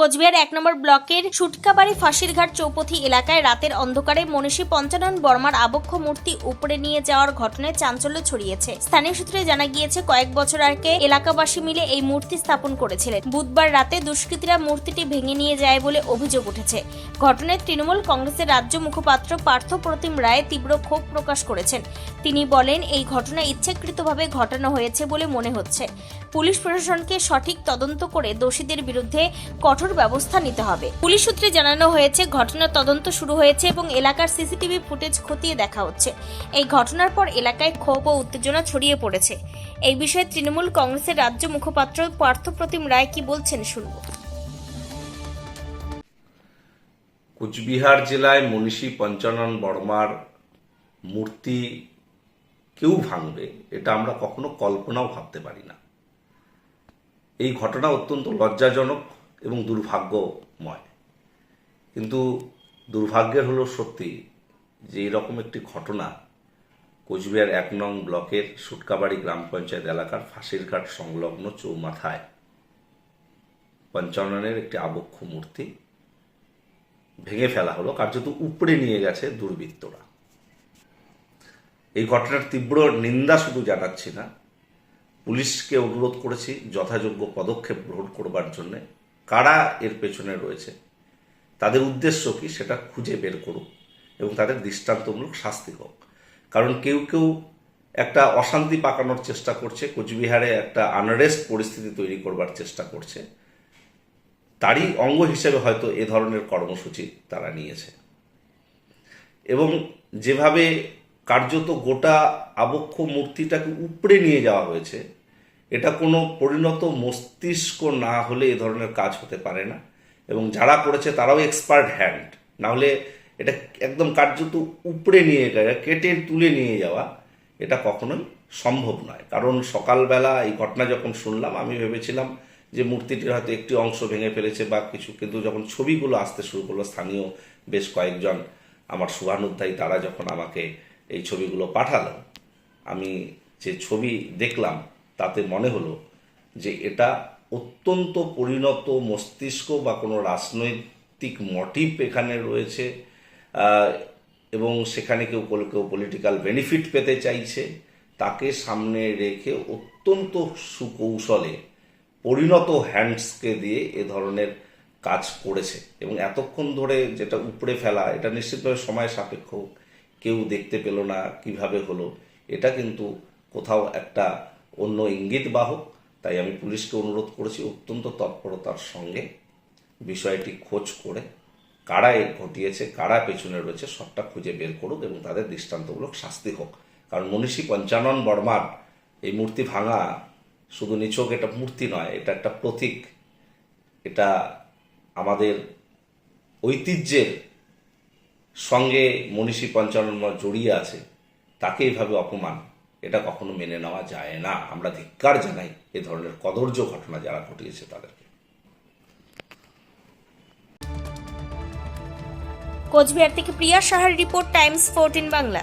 কোচবিহার এক নম্বর ব্লকের সুটকাবাড়ি ফাঁসিরঘাট চৌপথি এলাকায় রাতের অন্ধকারে মনীষী পঞ্চানন বর্মার আবক্ষ মূর্তি উপরে নিয়ে যাওয়ার ঘটনায় চাঞ্চল্য ছড়িয়েছে। স্থানীয় সূত্রে জানা গিয়েছে, কয়েক বছর আগে এলাকাবাসী মিলে এই মূর্তি স্থাপন করেছিলেন। বুধবার রাতে দুষ্কৃতীরা মূর্তিটি ভেঙে নিয়ে যায় বলে অভিযোগ উঠেছে। ঘটনায় তৃণমূল কংগ্রেসের রাজ্য মুখপাত্র পার্থ প্রতিম রায় তীব্র ক্ষোভ প্রকাশ করেছেন। তিনি বলেন, এই ঘটনা ইচ্ছাকৃতভাবে ঘটানো হয়েছে বলে মনে হচ্ছে। পুলিশ প্রশাসনকে সঠিক তদন্ত করে দোষীদের বিরুদ্ধে কঠোর ব্যবস্থা নিতে হবে। পুলিশ সূত্রে জানানো হয়েছে, ঘটনার তদন্ত শুরু হয়েছে এবং এলাকার সিসিটিভি ফুটেজ খতিয়ে দেখা হচ্ছে। এই ঘটনার পর এলাকায় ক্ষোভ ও উত্তেজনা ছড়িয়ে পড়েছে। এই বিষয়ে তৃণমূল কংগ্রেসের রাজ্য মুখপাত্র পার্থপ্রতিম রায় কি বলছেন শুনব। কোচবিহার জেলায় মনীষী পঞ্চানন বর্মার মূর্তি কেউ ভাঙবে, এটা আমরা কখনো কল্পনাও ভাবতে পারি না। এই ঘটনা অত্যন্ত লজ্জাজনক। এবং দুর্ভাগ্যময়। কিন্তু দুর্ভাগ্যের হলো সত্যি যে এরকম একটি ঘটনা কোচবিহার এক নং ব্লকের সুটকাবাড়ি গ্রাম পঞ্চায়েত এলাকার ফাঁসিরঘাট সংলগ্ন চৌমাথায়। পঞ্চাননের একটি আবক্ষ মূর্তি ভেঙে ফেলা হলো, কার্যত উপড়ে নিয়ে গেছে দুর্বৃত্তরা। এই ঘটনার তীব্র নিন্দা শুধু জানাচ্ছি না, পুলিশকে অনুরোধ করেছি যথাযোগ্য পদক্ষেপ গ্রহণ করবার জন্যে কারা এর পেছনে রয়েছে? তাদের উদ্দেশ্য কি? সেটা খুঁজে বের করুক এবং তাদের দৃষ্টান্তমূলক শাস্তি হোক। কারণ কেউ কেউ একটা অশান্তি পাকানোর চেষ্টা করছে, কোচবিহারে একটা আনরেস্ট পরিস্থিতি তৈরি করবার চেষ্টা করছে। তারই অঙ্গ হিসেবে হয়তো এ ধরনের কর্মসূচি তারা নিয়েছে। এবং যেভাবে কার্যত গোটা আবক্ষ মূর্তিটাকে উপড়ে নিয়ে যাওয়া হয়েছে এটা কোনো পরিণত মস্তিষ্ক না হলে এ ধরনের কাজ হতে পারে না। এবং যারা করেছে তারাও এক্সপার্ট হ্যান্ড না হলে এটা একদম কার্যত উপড়ে নিয়ে কেটে তুলে নিয়ে যাওয়া, এটা কখনোই সম্ভব নয়। কারণ সকালবেলা এই ঘটনা যখন শুনলাম, আমি ভেবেছিলাম যে মূর্তিটির হয়তো একটি অংশ ভেঙে ফেলেছে বা কিছু, কিন্তু যখন ছবিগুলো আসতে শুরু করল, স্থানীয় বেশ কয়েকজন আমার শুভানুধ্যায়ী তারা যখন আমাকে এই ছবিগুলো পাঠালো, আমি যে ছবি দেখলাম তাতে মনে হলো যে এটা অত্যন্ত পরিণত মস্তিষ্ক বা কোনো রাজনৈতিক মোটিভ এখানে রয়েছে এবং সেখানে কেউ কেউ পলিটিক্যাল বেনিফিট পেতে চাইছে। তাকে সামনে রেখে অত্যন্ত সুকৌশলে পরিণত হ্যান্ডসকে দিয়ে এ ধরনের কাজ করেছে। এবং এতক্ষণ ধরে যেটা উপড়ে ফেলা, এটা নিশ্চিতভাবে সময় সাপেক্ষ। কেউ দেখতে পেল না কীভাবে হলো। এটা কিন্তু কোথাও একটা অন্য ইঙ্গিত বাহক, তাই আমি পুলিশকে অনুরোধ করেছি অত্যন্ত তৎপরতার সঙ্গে বিষয়টি খোঁজ করে কারা এ ঘটিয়েছে, কারা পেছনে রয়েছে, সবটা খুঁজে বের করুক এবং তাদের দৃষ্টান্তমূলক শাস্তি হোক। কারণ মনীষী পঞ্চানন বর্মার এই মূর্তি ভাঙা শুধু নিছক এটা মূর্তি নয়, এটা একটা প্রতীক। এটা আমাদের ঐতিহ্যের সঙ্গে মনীষী পঞ্চানন জড়িয়ে আছে, তাকে এইভাবে অপমান এটা কখনো মেনে নেওয়া যায় না। আমরা ধিক্কার জানাই এ ধরনের কদর্য ঘটনা যারা ঘটিয়েছে তাদেরকে। কোচবিহার থেকে প্রিয়া সাহার রিপোর্ট, টাইমস ফোরটিন বাংলা।